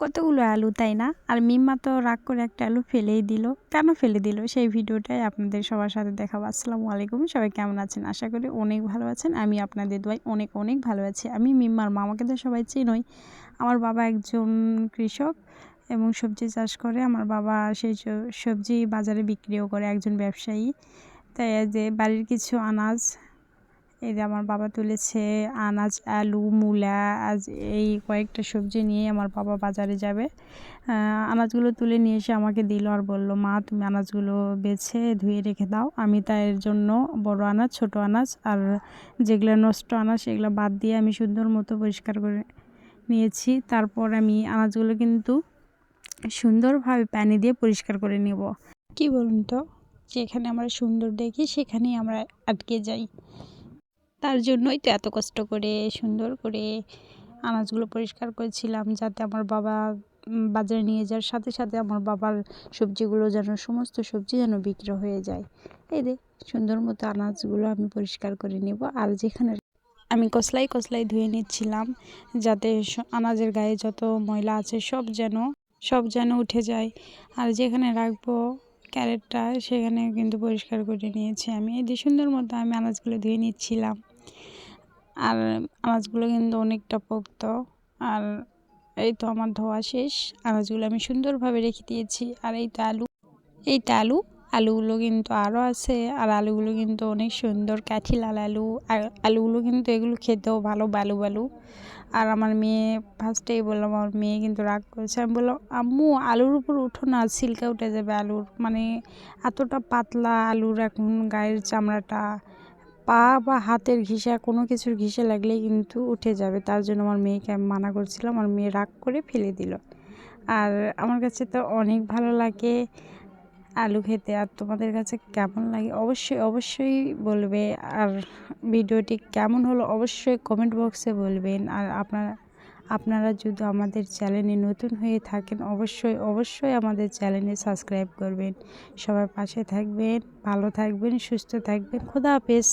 কতগুলো আলু, তাই না? আর মিম্মা তো রাগ করে একটা আলু ফেলেই দিল। কেন ফেলে দিল? সেই ভিডিওটাই আপনাদের সবার সাথে দেখাবো। আসসালামু আলাইকুম, সবাই কেমন আছেন? আশা করি অনেক ভালো আছেন। আমি আপনাদের দোয়াই অনেক অনেক ভালো আছি। আমি মিম্মার মামাকে তো সবাই চিনই। আমার বাবা একজন কৃষক এবং সবজি চাষ করে। আমার বাবা সেই সবজি বাজারে বিক্রিও করে, একজন ব্যবসায়ী। তাই যে বাড়ির কিছু আনাজ এই যে আমার বাবা তুলেছে আনাজ, আলু, মূলা, আজ এই কয়েকটা সবজি নিয়ে আমার বাবা বাজারে যাবে। আনাজগুলো তুলে নিয়ে এসে আমাকে দিল আর বলল, মা, তুমি আনাজগুলো বেছে ধুয়ে রেখে দাও। আমি তাই এর জন্য বড় আনাজ, ছোট আনাজ আর যেগুলো নষ্ট আনাজ, সেগুলো বাদ দিয়ে আমি সুন্দর মতো পরিষ্কার করে নিয়েছি। তারপর আমি আনাজগুলো কিন্তু সুন্দরভাবে পানি দিয়ে পরিষ্কার করে নেব। কি বলুন তো? যেখানে আমরা সুন্দর দেখি, সেখানেই আমরা আটকে যাই। তার জন্যই তো এত কষ্ট করে, সুন্দর করে আনাজগুলো পরিষ্কার করেছিলাম যাতে আমার বাবা বাজারে নিয়ে যাওয়ার সাথে সাথে আমার বাবার সবজিগুলো যেন, সমস্ত সবজি যেন বিক্রি হয়ে যায়। এই রে সুন্দর মতো আনাজগুলো আমি পরিষ্কার করে নেব আর যেখানে আমি কসলাই কসলাই ধুয়ে নিচ্ছিলাম যাতে আনাজের গায়ে যত ময়লা আছে সব যেন সব যেন উঠে যায়। আর যেখানে রাখব ক্যারেটটা সেখানে কিন্তু পরিষ্কার করে নিয়েছি আমি। এই সুন্দর মতো আমি আনাজগুলো ধুয়ে নিচ্ছিলাম। আর আনাজগুলো কিন্তু অনেকটা পোক্ত। আর এই তো আমার ধোয়া শেষ। আনাজগুলো আমি সুন্দরভাবে রেখে দিয়েছি। আর এই তো আলু, এই তো আলু, আলুগুলো কিন্তু আরও আছে। আর আলুগুলো কিন্তু অনেক সুন্দর কাঠি লাল আলু। আর আলুগুলো কিন্তু এগুলো খেতেও ভালো, বালু বালু। আর আমার মেয়ে ফার্স্টেই বললাম, আমার মেয়ে কিন্তু রাগ করেছে। আমি বললাম, আম্মু, আলুর উপর উঠো না, সিল্কা উঠে যাবে আলুর। মানে এতটা পাতলা আলুর এখন গায়ের চামড়াটা। পা বা হাতের ঘিসা, কোনো কিছুর ঘিসে লাগলেই কিন্তু উঠে যাবে। তার জন্য আমার মেয়েকে আমি মানা করছিলাম। আমার মেয়ে রাগ করে ফেলে দিল। আর আমার কাছে তো অনেক ভালো লাগে আলু খেতে। আর তোমাদের কাছে কেমন লাগে? অবশ্যই অবশ্যই বলবে। আর ভিডিওটি কেমন হলো অবশ্যই কমেন্ট বক্সে বলবেন। আর আপনারা আপনারা যদি আমাদের চ্যানেলে নতুন হয়ে থাকেন, অবশ্যই অবশ্যই আমাদের চ্যানেলে সাবস্ক্রাইব করবেন। সবার পাশে থাকবেন, ভালো থাকবেন, সুস্থ থাকবেন। খোদা হাফেজ।